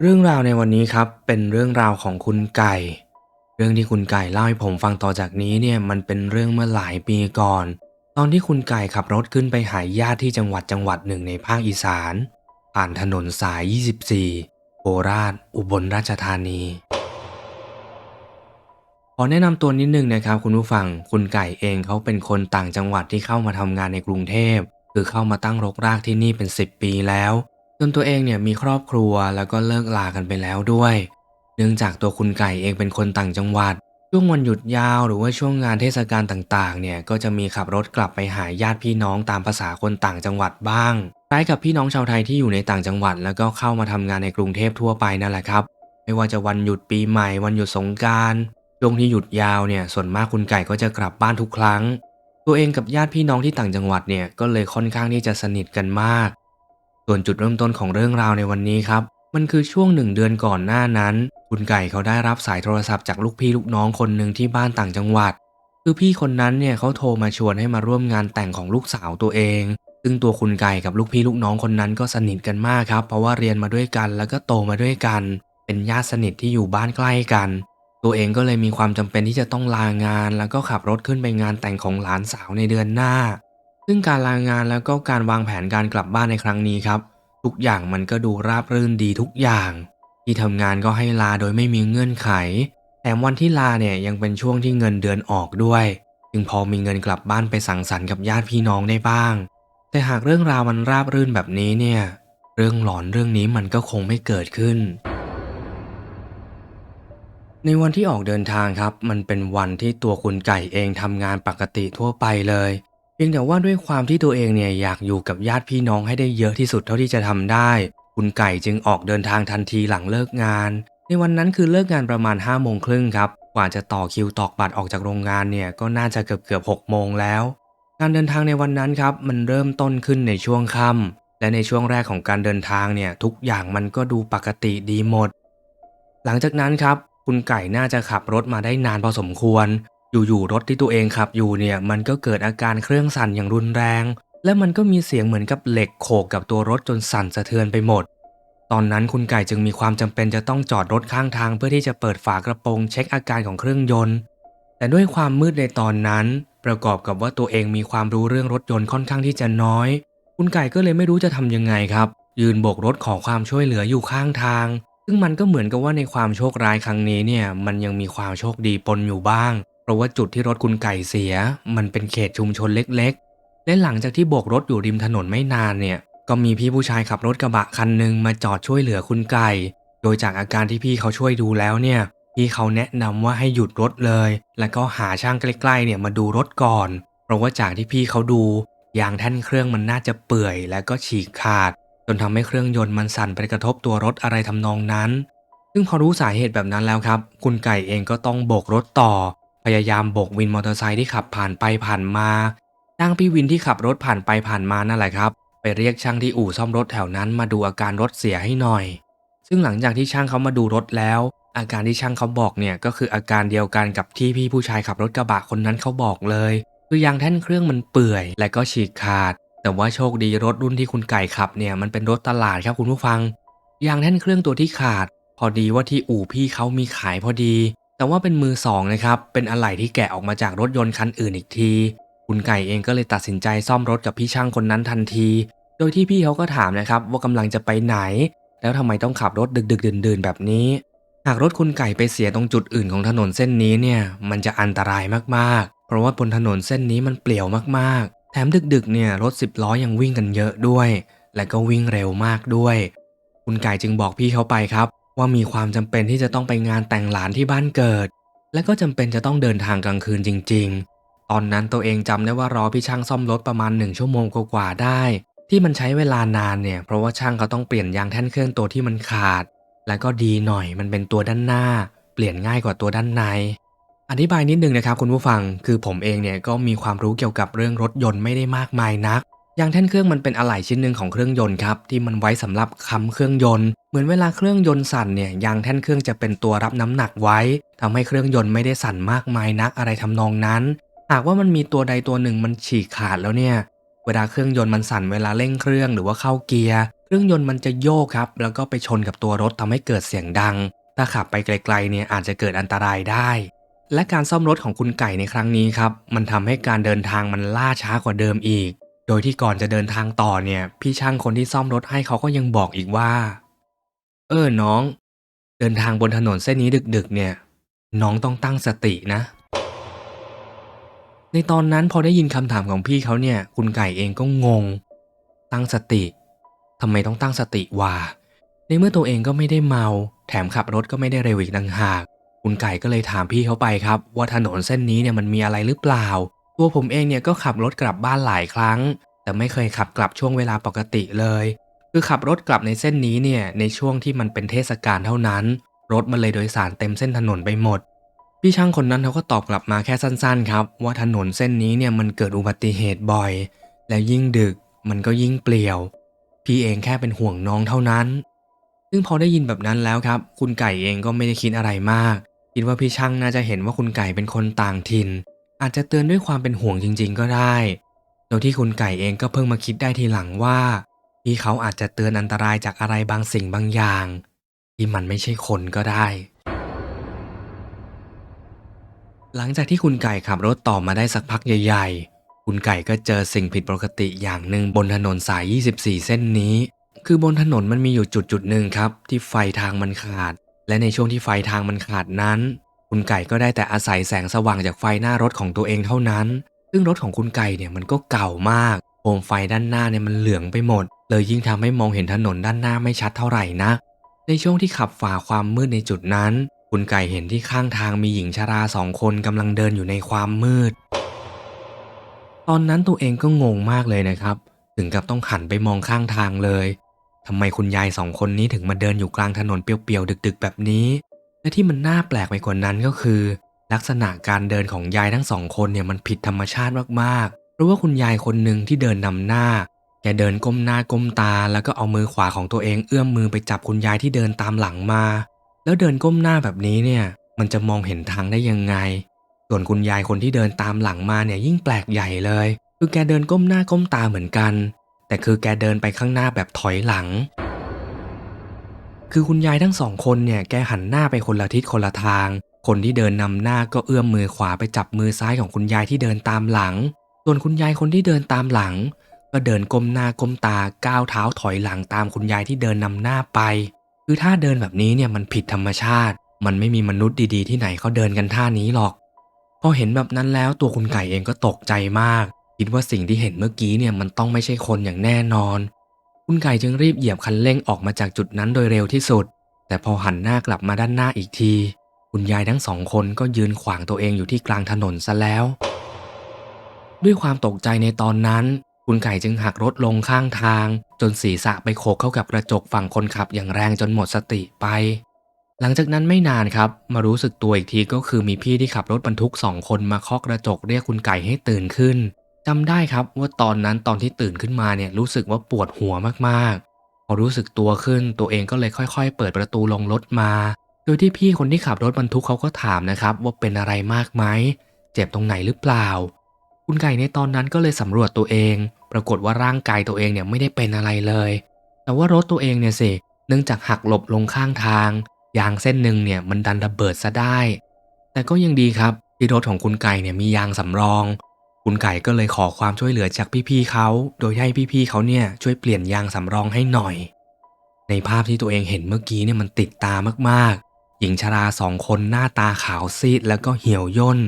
เรื่องราวในวันนี้ครับเป็นเรื่องราวของคุณไก่ เรื่องที่คุณไก่เล่าให้ผมฟังต่อจากนี้เนี่ยมันเป็นเรื่องเมื่อหลายปีก่อน ตอนที่คุณไก่ขับรถขึ้นไปหาญาติที่จังหวัดจังหวัดหนึ่งในภาคอีสาน ผ่านถนนสาย 24 โคราช อุบลราชธานี ขอแนะนำตัวนิดนึงนะครับคุณผู้ฟัง คุณไก่เองเขาเป็นคนต่างจังหวัดที่เข้ามาทำงานในกรุงเทพ คือเข้ามาตั้งรกรากที่นี่เป็น 10 ปีแล้ว นตัวเองเนี่ยมีครอบครัวแล้วก็เลิกลากันไปแล้วด้วย เนื่องจากตัวคุณไก่เองเป็นคนต่างจังหวัด ช่วงวันหยุดยาวหรือว่าช่วงงานเทศกาลต่างๆ เนี่ยก็จะมีขับรถกลับไปหาญาติพี่น้องตามภาษาคนต่างจังหวัดบ้างคล้ายกับพี่น้องชาวไทยที่อยู่ในต่างจังหวัด แล้วก็เข้ามาทำงานในกรุงเทพทั่วไปนั่นแหละครับ ไม่ว่าจะวันหยุดปีใหม่ วันหยุดสงการช่วงที่หยุดยาวเนี่ยส่วนมากคุณไก่ก็จะกลับบ้านทุกครั้ง ตัวเองกับญาติพี่น้องที่ต่างจังหวัดเนี่ยก็เลยค่อนข้างที่จะสนิทกันมาก ส่วนจุดเริ่มต้นของเรื่องราวในวันนี้ครับ มันคือช่วงหนึ่งเดือนก่อนหน้านั้น คุณไก่เขาได้รับสายโทรศัพท์จากลูกพี่ลูกน้องคนหนึ่งที่บ้านต่างจังหวัด คือพี่คนนั้นเนี่ยเขาโทรมาชวนให้มาร่วมงานแต่งของลูกสาวตัวเอง ซึ่งตัวคุณไก่กับลูกพี่ลูกน้องคนนั้นก็สนิทกันมากครับ เพราะว่าเรียนมาด้วยกันแล้วก็โตมาด้วยกัน เป็นญาติสนิทที่อยู่บ้านใกล้กัน ตัวเองก็เลยมีความจำเป็นที่จะต้องลางาน แล้วก็ขับรถขึ้นไปงานแต่งของหลานสาวในเดือนหน้า ซึ่งการลางานแล้วก็การวางแผนการกลับบ้านในครั้งนี้ครับ ทุกอย่างมันก็ดูราบรื่นดีทุกอย่าง ที่ทำงานก็ให้ลาโดยไม่มีเงื่อนไข แถมวันที่ลาเนี่ยยังเป็นช่วงที่เงินเดือนออกด้วย จึงพอมีเงินกลับบ้านไปสังสรรค์กับญาติพี่น้องได้บ้าง แต่หากเรื่องราวมันราบรื่นแบบนี้เนี่ย เรื่องหลอนเรื่องนี้มันก็คงไม่เกิดขึ้นในวันที่ออกเดินทางครับ มันเป็นวันที่ตัวคุณไก่เองทำงานปกติทั่วไปเลย เพียงแต่ว่าด้วยความที่ตัวเองเนี่ยอยากอยู่กับญาติพี่น้องให้ได้เยอะที่สุดเท่าที่จะทำได้ คุณไก่จึงออกเดินทางทันทีหลังเลิกงาน ในวันนั้นคือเลิกงานประมาณ5้าโมงครึ่งครับ กว่าจะต่อคิวตอกบัตรออกจากโรงงานเนี่ยก็น่าจะเกือบเกือบหกโมงแล้ว การเดินทางในวันนั้นครับมันเริ่มต้นขึ้นในช่วงค่ำและในช่วงแรกของการเดินทางเนี่ยทุกอย่างมันก็ดูปกติดีหมด หลังจากนั้นครับคุณไก่น่าจะขับรถมาได้นานพอสมควร อยู่ๆรถที่ตัวเองขับอยู่เนี่ยมันก็เกิดอาการเครื่องสั่นอย่างรุนแรง และมันก็มีเสียงเหมือนกับเหล็กโขกกับตัวรถจนสั่นสะเทือนไปหมด ตอนนั้นคุณไก่จึงมีความจำเป็นจะต้องจอดรถข้างทางเพื่อที่จะเปิดฝากระโปรงเช็คอาการของเครื่องยนต์ แต่ด้วยความมืดในตอนนั้น ประกอบกับว่าตัวเองมีความรู้เรื่องรถยนต์ค่อนข้างที่จะน้อย คุณไก่ก็เลยไม่รู้จะทำยังไงครับ ยืนโบกรถขอความช่วยเหลืออยู่ข้างทาง ซึ่งมันก็เหมือนกับว่าในความโชคร้ายครั้งนี้เนี่ยมันยังมีความโชคดีปนอยู่บ้าง เพราะว่าจุดที่รถคุณไก่เสีย มันเป็นเขตชุมชนเล็กๆ และหลังจากที่โบกรถอยู่ริมถนนไม่นานเนี่ย ก็มีพี่ผู้ชายขับรถกระบะคันหนึ่งมาจอดช่วยเหลือคุณไก่ โดยจากอาการที่พี่เขาช่วยดูแล้วเนี่ย พี่เขาแนะนำว่าให้หยุดรถเลย แล้วก็หาช่างใกล้ๆเนี่ยมาดูรถก่อน เพราะว่าจากที่พี่เขาดูยางแท่นเครื่องมันน่าจะเปื่อย และก็ฉีกขาด จนทำให้เครื่องยนต์มันสั่นไปกระทบตัวรถอะไรทำนองนั้น ซึ่งพอรู้สาเหตุแบบนั้นแล้วครับ คุณไก่เองก็ต้องโบกรถต่อ พยายามโบกวินมอเตอร์ไซค์ที่ขับผ่านไปผ่านมาจ้างพี่วินที่ขับรถผ่านไปผ่านมานั่นแหละครับ ไปเรียกช่างที่อู่ซ่อมรถแถวนั้นมาดูอาการรถเสียให้หน่อย ซึ่งหลังจากที่ช่างเขามาดูรถแล้ว อาการที่ช่างเขาบอกเนี่ยก็คืออาการเดียวกันกับที่พี่ผู้ชายขับรถกระบะคนนั้นเขาบอกเลย คือยางแท่นเครื่องมันเปื่อย และก็ฉีกขาด แต่ว่าโชคดีรถรุ่นที่คุณไก่ขับเนี่ยมันเป็นรถตลาดครับคุณผู้ฟังยางแท่นเครื่องตัวที่ขาด พอดีว่าที่อู่พี่เขามีขายพอดี แต่ว่าเป็นมือสองนะครับ เป็นอะไหล่ที่แกะออกมาจากรถยนต์คันอื่นอีกที คุณไก่เองก็เลยตัดสินใจซ่อมรถกับพี่ช่างคนนั้นทันที โดยที่พี่เขาก็ถามนะครับว่ากำลังจะไปไหน แล้วทำไมต้องขับรถดึกๆดื่นๆแบบนี้ หากรถคุณไก่ไปเสียตรงจุดอื่นของถนนเส้นนี้เนี่ย มันจะอันตรายมากๆ เพราะว่าบนถนนเส้นนี้มันเปลี่ยวมากๆ แถมดึกๆเนี่ยรถสิบล้อยังวิ่งกันเยอะด้วย และก็วิ่งเร็วมากด้วย คุณไก่จึงบอกพี่เขาไปครับ ว่ามีความจำเป็นที่จะต้องไปงานแต่งหลานที่บ้านเกิด และก็จำเป็นจะต้องเดินทางกลางคืนจริง ๆ ตอนนั้นตัวเองจำได้ว่ารอพี่ช่างซ่อมรถประมาณหนึ่งชั่วโมงกว่าๆได้ ที่มันใช้เวลานานเนี่ยเพราะว่าช่างเขาต้องเปลี่ยนยางแท่นเครื่องตัวที่มันขาด แล้วก็ดีหน่อยมันเป็นตัวด้านหน้า เปลี่ยนง่ายกว่าตัวด้านใน อธิบายนิดนึงนะครับคุณผู้ฟังคือผมเองเนี่ยก็มีความรู้เกี่ยวกับเรื่องรถยนต์ไม่ได้มากมายนัก ยางแท่นเครื่องมันเป็นอะไหล่ชิ้นหนึ่งของเครื่องยนต์ครับที่มันไว้สำหรับค้ำเครื่องยนต์ เหมือนเวลาเครื่องยนต์สั่นเนี่ยยางแท่นเครื่องจะเป็นตัวรับน้ำหนักไว้ทำให้เครื่องยนต์ไม่ได้สั่นมากมายนักอะไรทำนองนั้น หากว่ามันมีตัวใดตัวหนึ่งมันฉีกขาดแล้วเนี่ยเวลาเครื่องยนต์มันสั่นเวลาเร่งเครื่องหรือว่าเข้าเกียร์เครื่องยนต์มันจะโยกครับ แล้วก็ไปชนกับตัวรถทำให้เกิดเสียงดัง ถ้าขับไปไกลๆเนี่ยอาจจะเกิดอันตรายได้ และการซ่อมรถของคุณไก่ในครั้งนี้ครับมันทำให้การเดินทางมันล่าช้ากว่าเดิมอีก โดยที่ก่อนจะเดินทางต่อเนี่ย พี่ช่างคนที่ซ่อมรถให้เขาก็ยังบอกอีกว่า เออน้อง เดินทางบนถนนเส้นนี้ดึก ๆ เนี่ย น้องต้องตั้งสตินะ ในตอนนั้นพอได้ยินคำถามของพี่เขาเนี่ย คุณไก่เองก็งง ตั้งสติทำไมต้องตั้งสติวะในเมื่อตัวเองก็ไม่ได้เมา แถมขับรถก็ไม่ได้เร็วอีกต่างหาก คุณไก่ก็เลยถามพี่เขาไปครับ ว่าถนนเส้นนี้เนี่ยมันมีอะไรหรือเปล่า ตัวผมเองเนี่ยก็ขับรถกลับบ้านหลายครั้ง แต่ไม่เคยขับกลับช่วงเวลาปกติเลย คือขับรถกลับในเส้นนี้เนี่ยในช่วงที่มันเป็นเทศกาลเท่านั้น รถมันเลยโดยสารเต็มเส้นถนนไปหมด พี่ช่างคนนั้นเขาก็ตอบกลับมาแค่สั้นๆ ครับ ว่าถนนเส้นนี้เนี่ยมันเกิดอุบัติเหตุบ่อย แล้วยิ่งดึกมันก็ยิ่งเปลี่ยว พี่เองแค่เป็นห่วงน้องเท่านั้น ซึ่งพอได้ยินแบบนั้นแล้วครับ คุณไก่เองก็ไม่ได้คิดอะไรมาก คิดว่าพี่ช่างน่าจะเห็นว่าคุณไก่เป็นคนต่างถิ่น อาจจะเตือนด้วยความเป็นห่วงจริง ๆ ก็ได้โดยที่คุณไก่เองก็เพิ่งมาคิดได้ทีหลังว่าพี่เขาอาจจะเตือนอันตรายจากอะไรบางสิ่งบางอย่าง ที่มันไม่ใช่คนก็ได้ หลังจากที่คุณไก่ขับรถต่อมาได้สักพักใหญ่ ๆ คุณไก่ก็เจอสิ่งผิดปกติอย่างหนึ่งบนถนนสาย 24 เส้นนี้ คือบนถนนมันมีอยู่จุดจุดๆหนึ่งครับ ที่ไฟทางมันขาด และในช่วงที่ไฟทางมันขาดนั้น คุณไก่ก็ได้แต่อาศัยแสงสว่างจากไฟหน้ารถของตัวเองเท่านั้น ซึ่งรถของคุณไก่เนี่ยมันก็เก่ามาก โคมไฟด้านหน้าเนี่ยมันเหลืองไปหมด เลยยิ่งทำให้มองเห็นถนนด้านหน้าไม่ชัดเท่าไหร่นักในช่วงที่ขับฝ่าความมืดในจุดนั้น คุณไก่เห็นที่ข้างทางมีหญิงชราสองคนกำลังเดินอยู่ในความมืด ตอนนั้นตัวเองก็งงมากเลยนะครับ ถึงกับต้องหันไปมองข้างทางเลยทำไมคุณยายสองคนนี้ถึงมาเดินอยู่กลางถนนเปลี่ยวๆดึก ๆ แบบนี้ และที่มันน่าแปลกไปกว่านั้นก็คือ ลักษณะการเดินของยายทั้งสองคนเนี่ยมันผิดธรรมชาติมากๆ เพราะว่าคุณยายคนหนึ่งที่เดินนำหน้าแกเดินก้มหน้าก้มตา แล้วก็เอามือขวาของตัวเองเอื้อมมือไปจับคุณยายที่เดินตามหลังมา แล้วเดินก้มหน้าแบบนี้เนี่ยมันจะมองเห็นทางได้ยังไง ส่วนคุณยายคนที่เดินตามหลังมาเนี่ยยิ่งแปลกใหญ่เลย คือแกเดินก้มหน้าก้มตาเหมือนกัน แต่คือแกเดินไปข้างหน้าแบบถอยหลัง คือคุณยายทั้งสองคนเนี่ยแกหันหน้าไปคนละทิศคนละทาง คนที่เดินนำหน้าก็เอื้อมมือขวาไปจับมือซ้ายของคุณยายที่เดินตามหลัง ส่วนคุณยายคนที่เดินตามหลัง ก็เดินก้มหน้าก้มตาก้าวเท้าถอยหลังตามคุณยายที่เดินนำหน้าไป คือถ้าเดินแบบนี้เนี่ยมันผิดธรรมชาติ มันไม่มีมนุษย์ดีๆ ที่ไหนเขาเดินกันท่านี้หรอก พอเห็นแบบนั้นแล้วตัวคุณไก่เองก็ตกใจมาก คิดว่าสิ่งที่เห็นเมื่อกี้เนี่ยมันต้องไม่ใช่คนอย่างแน่นอน คุณไก่จึงรีบเหยียบคันเร่งออกมาจากจุดนั้นโดยเร็วที่สุด แต่พอหันหน้ากลับมาด้านหน้าอีกที คุณยายทั้งสองคนก็ยืนขวางตัวเองอยู่ที่กลางถนนซะแล้ว ด้วยความตกใจในตอนนั้น คุณไก่จึงหักรถลงข้างทาง จนศีรษะไปโขกเข้ากับกระจกฝั่งคนขับอย่างแรงจนหมดสติไป หลังจากนั้นไม่นานครับ มารู้สึกตัวอีกทีก็คือมีพี่ที่ขับรถบรรทุกสองคนมาเคาะกระจกเรียกคุณไก่ให้ตื่นขึ้น จำได้ครับว่าตอนนั้นตอนที่ตื่นขึ้นมาเนี่ยรู้สึกว่าปวดหัวมากๆ พอรู้สึกตัวขึ้นตัวเองก็เลยค่อยๆ เปิดประตูลงรถมา โดยที่พี่คนที่ขับรถบรรทุกเขาก็ถามนะครับว่าเป็นอะไรมากไหมเจ็บตรงไหนหรือเปล่า คุณไก่ในตอนนั้นก็เลยสำรวจตัวเอง ปรากฏว่าร่างกายตัวเองเนี่ยไม่ได้เป็นอะไรเลย แต่ว่ารถตัวเองเนี่ยสิเนื่องจากหักหลบลงข้างทางยางเส้นหนึ่งเนี่ยมันดันระเบิดซะได้ แต่ก็ยังดีครับที่รถของคุณไก่เนี่ยมียางสำรอง คุณไก่ก็เลยขอความช่วยเหลือจากพี่ๆเขา โดยให้พี่ๆเขาเนี่ยช่วยเปลี่ยนยางสำรองให้หน่อย ในภาพที่ตัวเองเห็นเมื่อกี้เนี่ยมันติดตามากๆ หญิงชราสองคนหน้าตาขาวซีดแล้วก็เหี่ยวย่น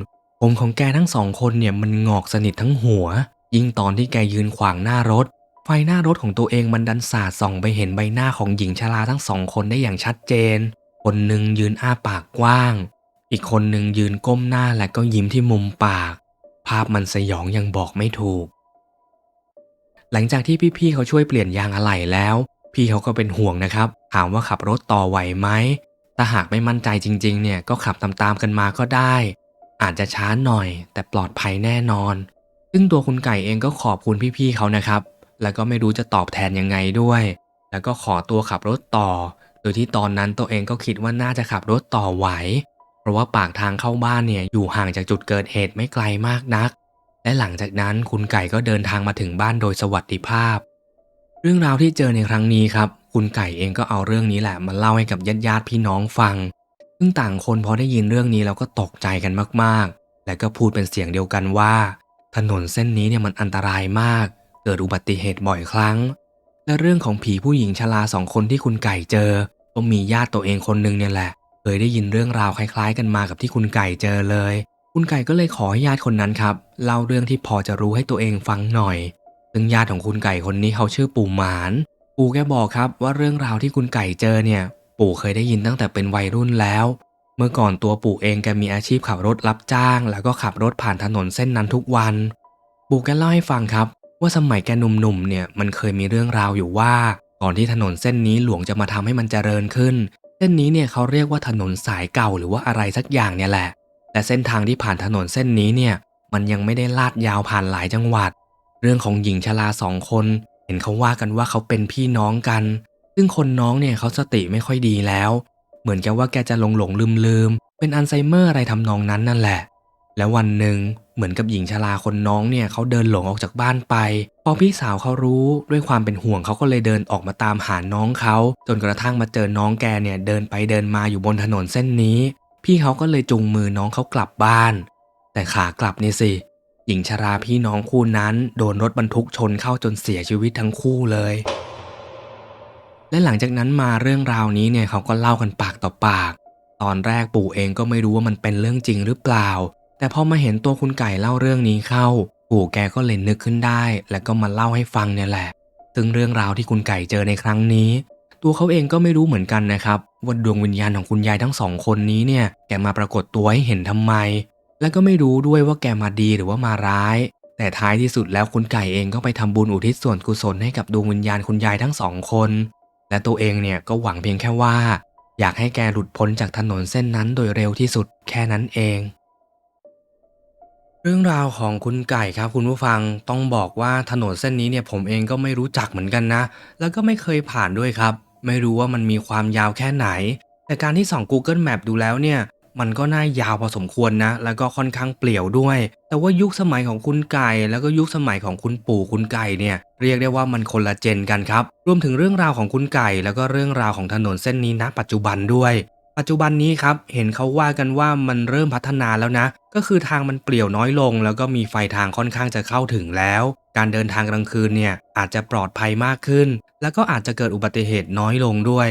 ผมของแกทั้งสองคนเนี่ยมันงอกสนิททั้งหัว ยิ่งตอนที่แกยืนขวางหน้ารถ ไฟหน้ารถของตัวเองมันดันสาดส่องไปเห็นใบหน้าของหญิงชราทั้งสองคนได้อย่างชัดเจน คนหนึ่งยืนอ้าปากกว้าง อีกคนหนึ่งยืนก้มหน้าและก็ยิ้มที่มุมปาก ภาพมันสยองยังบอกไม่ถูก หลังจากที่พี่ๆเขาช่วยเปลี่ยนยางอะไหล่แล้ว พี่เขาก็เป็นห่วงนะครับ ถามว่าขับรถต่อไหวไหมถ้าหากไม่มั่นใจจริง ๆ เนี่ยก็ขับตามๆกันมาก็ได้ อาจจะช้าหน่อย แต่ปลอดภัยแน่นอน ซึ่งตัวคุณไก่เองก็ขอบคุณพี่ๆเขานะครับ แล้วก็ไม่รู้จะตอบแทนยังไงด้วย แล้วก็ขอตัวขับรถต่อ โดยที่ตอนนั้นตัวเองก็คิดว่าน่าจะขับรถต่อไหว ราะว่าปากทางเข้าบ้านเนี่ยอยู่ห่างจากจุดเกิดเหตุไม่ไกลมากนัก และหลังจากนั้นคุณไก่ก็เดินทางมาถึงบ้านโดยสวัสดิภาพดรื่องราวที่เจอในครั้งนี้ครับ คุณไก่เองก็เอาเรื่องนี้แหละมาเล่าให้กับญาติญาติพี่น้องฟัง ซึ่งต่างคนพอได้ยินเรื่องนี้แล้วก็ตกใจกันมากๆ และก็พูดเป็นเสียงเดียวกันว่า ถนนเส้นนี้เนี่ยมันอันตรายมาก เกิดอุบัติเหตุบ่อยครั้ง และเรื่องของผีผู้หญิงชราสองคนที่คุณไก่เจอก็มีญาติตัวเองคนหนึงเนี่ยแหละ เคยได้ยินเรื่องราวคล้ายๆ กันมากับที่คุณไก่เจอเลย คุณไก่ก็เลยขอให้ญาติคนนั้นครับเล่าเรื่องที่พอจะรู้ให้ตัวเองฟังหน่อย ซึ่งญาติของคุณไก่คนนี้เขาชื่อปู่หมาน ปู่แกบอกครับว่าเรื่องราวที่คุณไก่เจอเนี่ย ปู่เคยได้ยินตั้งแต่เป็นวัยรุ่นแล้ว เมื่อก่อนตัวปู่เองแกมีอาชีพขับรถรับจ้าง แล้วก็ขับรถผ่านถนนเส้นนั้นทุกวัน ปู่แกเล่าให้ฟังครับว่าสมัยแกหนุ่มๆเนี่ยมันเคยมีเรื่องราวอยู่ว่า ก่อนที่ถนนเส้นนี้หลวงจะมาทำให้มันเจริญขึ้น เส้นนี้เนี่ยเขาเรียกว่าถนนสายเก่าหรือว่าอะไรสักอย่างเนี่ยแหละ แต่เส้นทางที่ผ่านถนนเส้นนี้เนี่ย มันยังไม่ได้ลาดยาวผ่านหลายจังหวัด เรื่องของหญิงชราสองคน เห็นเขาว่ากันว่าเขาเป็นพี่น้องกัน ซึ่งคนน้องเนี่ยเขาสติไม่ค่อยดีแล้ว เหมือนกับว่าแกจะหลงหลงลืมลืมเป็นอัลไซเมอร์อะไรทำนองนั้นนั่นแหละ แล้ววันหนึ่งเหมือนกับหญิงชราคนน้องเนี่ยเขาเดินหลงออกจากบ้านไป พอพี่สาวเขารู้ด้วยความเป็นห่วงเขาก็เลยเดินออกมาตามหาน้องเขา จนกระทั่งมาเจอน้องแกเนี่ยเดินไปเดินมาอยู่บนถนนเส้นนี้ พี่เขาก็เลยจูงมือน้องเขากลับบ้าน แต่ขากลับนี่สิ หญิงชราพี่น้องคู่นั้น โดนรถบรรทุกชนเข้าจนเสียชีวิตทั้งคู่เลย และหลังจากนั้นมาเรื่องราวนี้เนี่ยเขาก็เล่ากันปากต่อปาก ตอนแรกปู่เองก็ไม่รู้ว่ามันเป็นเรื่องจริงหรือเปล่า แต่พอมาเห็นตัวคุณไก่เล่าเรื่องนี้เข้า ปู่แกก็เลยนึกขึ้นได้ แล้วก็มาเล่าให้ฟังเนี่ยแหละ ซึ่งเรื่องราวที่คุณไก่เจอในครั้งนี้ ตัวเขาเองก็ไม่รู้เหมือนกันนะครับว่าดวงวิญญาณของคุณยายทั้งสองคนนี้เนี่ยแกมาปรากฏตัวให้เห็นทำไม และก็ไม่รู้ด้วยว่าแกมาดีหรือว่ามาร้าย แต่ท้ายที่สุดแล้วคุณไก่เองก็ไปทำบุญอุทิศส่วนกุศลให้กับดวงวิญญาณคุณยายทั้งสองคน และตัวเองเนี่ยก็หวังเพียงแค่ว่า อยากให้แกหลุดพ้นจากถนนเส้นนั้นโดยเร็วที่สุดแค่นั้นเอง เรื่องราวของคุณไก่ครับคุณผู้ฟัง ต้องบอกว่าถนนเส้นนี้เนี่ยผมเองก็ไม่รู้จักเหมือนกันนะ แล้วก็ไม่เคยผ่านด้วยครับ ไม่รู้ว่ามันมีความยาวแค่ไหน แต่การที่ส่อง Google Map ดูแล้วเนี่ย มันก็น่ายาวพอสมควรนะ แล้วก็ค่อนข้างเปลี่ยวด้วย แต่ว่ายุคสมัยของคุณไก่ แล้วก็ยุคสมัยของคุณปู่คุณไก่เนี่ย เรียกได้ว่ามันคนละเจนกันครับ รวมถึงเรื่องราวของคุณไก่ แล้วก็เรื่องราวของถนนเส้นนี้ณปัจจุบันด้วย ปัจจุบันนี้ครับเห็นเขาว่ากันว่ามันเริ่มพัฒนาแล้วนะ ก็คือทางมันเปลี่ยวน้อยลง แล้วก็มีไฟทางค่อนข้างจะเข้าถึงแล้ว การเดินทางกลางคืนเนี่ยอาจจะปลอดภัยมากขึ้น แล้วก็อาจจะเกิดอุบัติเหตุน้อยลงด้วย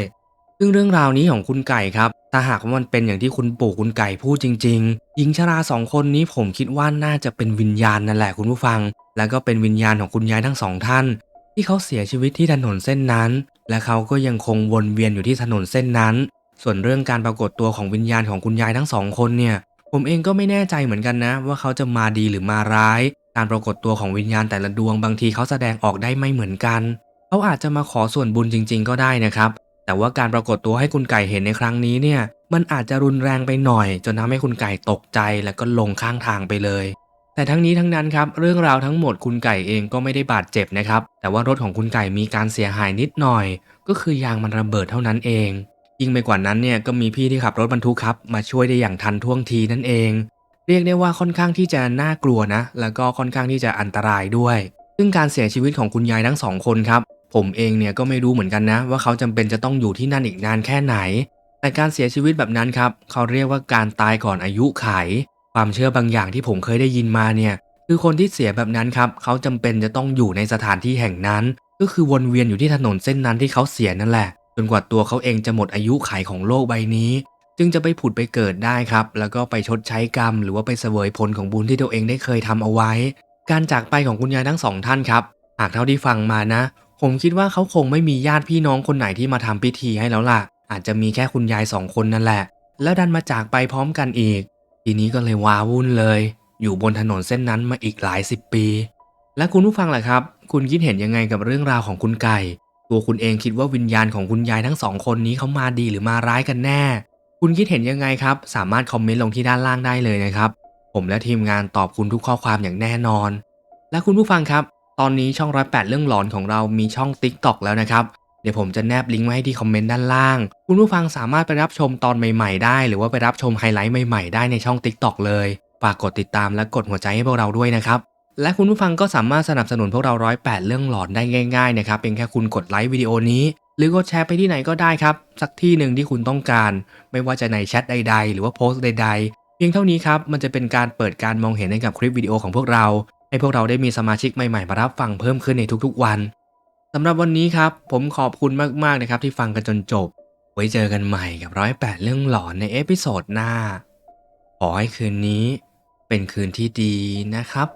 ซึ่งเรื่องราวนี้ของคุณไก่ครับถ้าหากว่ามันเป็นอย่างที่คุณปู่คุณไก่พูดจริง ๆ หญิงชราสองคนนี้ผมคิดว่าน่าจะเป็นวิญญาณนั่นแหละคุณผู้ฟัง แล้วก็เป็นวิญญาณของคุณยายทั้งสองท่าน ที่เขาเสียชีวิตที่ถนนเส้นนั้น และเขาก็ยังคงวนเวียนอยู่ที่ถนนเส้นนั้น ส่วนเรื่องการปรากฏตัวของวิญญาณของคุณยายทั้งสองคนเนี่ย ผมเองก็ไม่แน่ใจเหมือนกันนะ ว่าเขาจะมาดีหรือมาร้าย การปรากฏตัวของวิญญาณแต่ละดวงบางทีเขาแสดงออกได้ไม่เหมือนกัน เขาอาจจะมาขอส่วนบุญจริง ๆ ก็ได้นะครับ แต่ว่าการปรากฏตัวให้คุณไก่เห็นในครั้งนี้เนี่ย มันอาจจะรุนแรงไปหน่อย จนทำให้คุณไก่ตกใจแล้วก็ลงข้างทางไปเลยแต่ทั้งนี้ทั้งนั้นครับเรื่องราวทั้งหมดคุณไก่เองก็ไม่ได้บาดเจ็บนะครับ แต่ว่ารถของคุณไก่มีการเสียหายนิดหน่อย ก็คือยางมันระเบิดเท่านั้นเอง ยิ่งไปกว่านั้นเนี่ยก็มีพี่ที่ขับรถบรรทุกครับมาช่วยได้อย่างทันท่วงทีนั่นเอง เรียกได้ว่าค่อนข้างที่จะน่ากลัวนะ แล้วก็ค่อนข้างที่จะอันตรายด้วย ซึ่งการเสียชีวิตของคุณยายทั้งสองคนครับ ผมเองเนี่ยก็ไม่รู้เหมือนกันนะ ว่าเขาจำเป็นจะต้องอยู่ที่นั่นอีกนานแค่ไหน แต่การเสียชีวิตแบบนั้นครับ เขาเรียกว่าการตายก่อนอายุไข ความเชื่อบางอย่างที่ผมเคยได้ยินมาเนี่ยคือคนที่เสียแบบนั้นครับ เขาจำเป็นจะต้องอยู่ในสถานที่แห่งนั้น ก็คือวนเวียนอยู่ที่ถนนเส้นนั้นที่เขาเสียนั่นแหละ จนกว่าตัวเขาเองจะหมดอายุไขของโลกใบนี้ จึงจะไปผุดไปเกิดได้ครับ แล้วก็ไปชดใช้กรรม หรือว่าไปเสวยผลของบุญที่ตัวเองได้เคยทำเอาไว้ การจากไปของคุณยายทั้งสองท่านครับ หากเท่าที่ฟังมานะ ผมคิดว่าเขาคงไม่มีญาติพี่น้องคนไหนที่มาทำพิธีให้แล้วล่ะ อาจจะมีแค่คุณยายสองคนนั่นแหละ แล้วดันมาจากไปพร้อมกันอีก ทีนี้ก็เลยว้าวุ่นเลย อยู่บนถนนเส้นนั้นมาอีกหลายสิบปี และคุณผู้ฟังล่ะครับ คุณคิดเห็นยังไงกับเรื่องราวของคุณไก่ ตัวคุณเองคิดว่าวิญญาณของคุณยายทั้งสองคนนี้เขามาดีหรือมาร้ายกันแน่ คุณคิดเห็นยังไงครับ สามารถคอมเมนต์ลงที่ด้านล่างได้เลยนะครับ ผมและทีมงานตอบคุณทุกข้อความอย่างแน่นอน และคุณผู้ฟังครับ ตอนนี้ช่องร้อยแปดเรื่องหลอนของเรามีช่อง t ิ k t o k แล้วนะครับ เดี๋ยวผมจะแนบลิงก์ไว้ให้ที่คอมเมนต์ด้านล่าง คุณผู้ฟังสามารถไปรับชมตอนใหม่ ๆ ได้ หรือว่าไปรับชมไฮไลท์ใหม่ๆได้ในช่อง t ิ k t o k เลย ฝากกดติดตามและกดหัวใจให้พวกเราด้วยนะครับ และคุณผู้ฟังก็สามารถสนับสนุนพวกเราร้อยแปดเรื่องหลอนได้ง่ายๆนะครับเพียงแค่คุณกดไลค์วิดีโอนี้ หรือกดแชร์ไปที่ไหนก็ได้ครับ สักที่หนึ่งที่คุณต้องการ ไม่ว่าจะในแชทใด ๆ หรือว่าโพสต์ใด ๆ เพียงเท่านี้ครับมันจะเป็นการเปิดการมองเห็นให้กับคลิปวิดีโอของพวกเรา ให้พวกเราได้มีสมาชิกใหม่ๆมารับฟังเพิ่มขึ้นในทุกๆวันสำหรับวันนี้ครับผมขอบคุณมากๆนะครับที่ฟังกันจนจบ ไว้เจอกันใหม่กับร้อยแปดเรื่องหลอนในเอพิโซดหน้าขอให้คืนนี้ เป็นคืนที่ดีนะครับ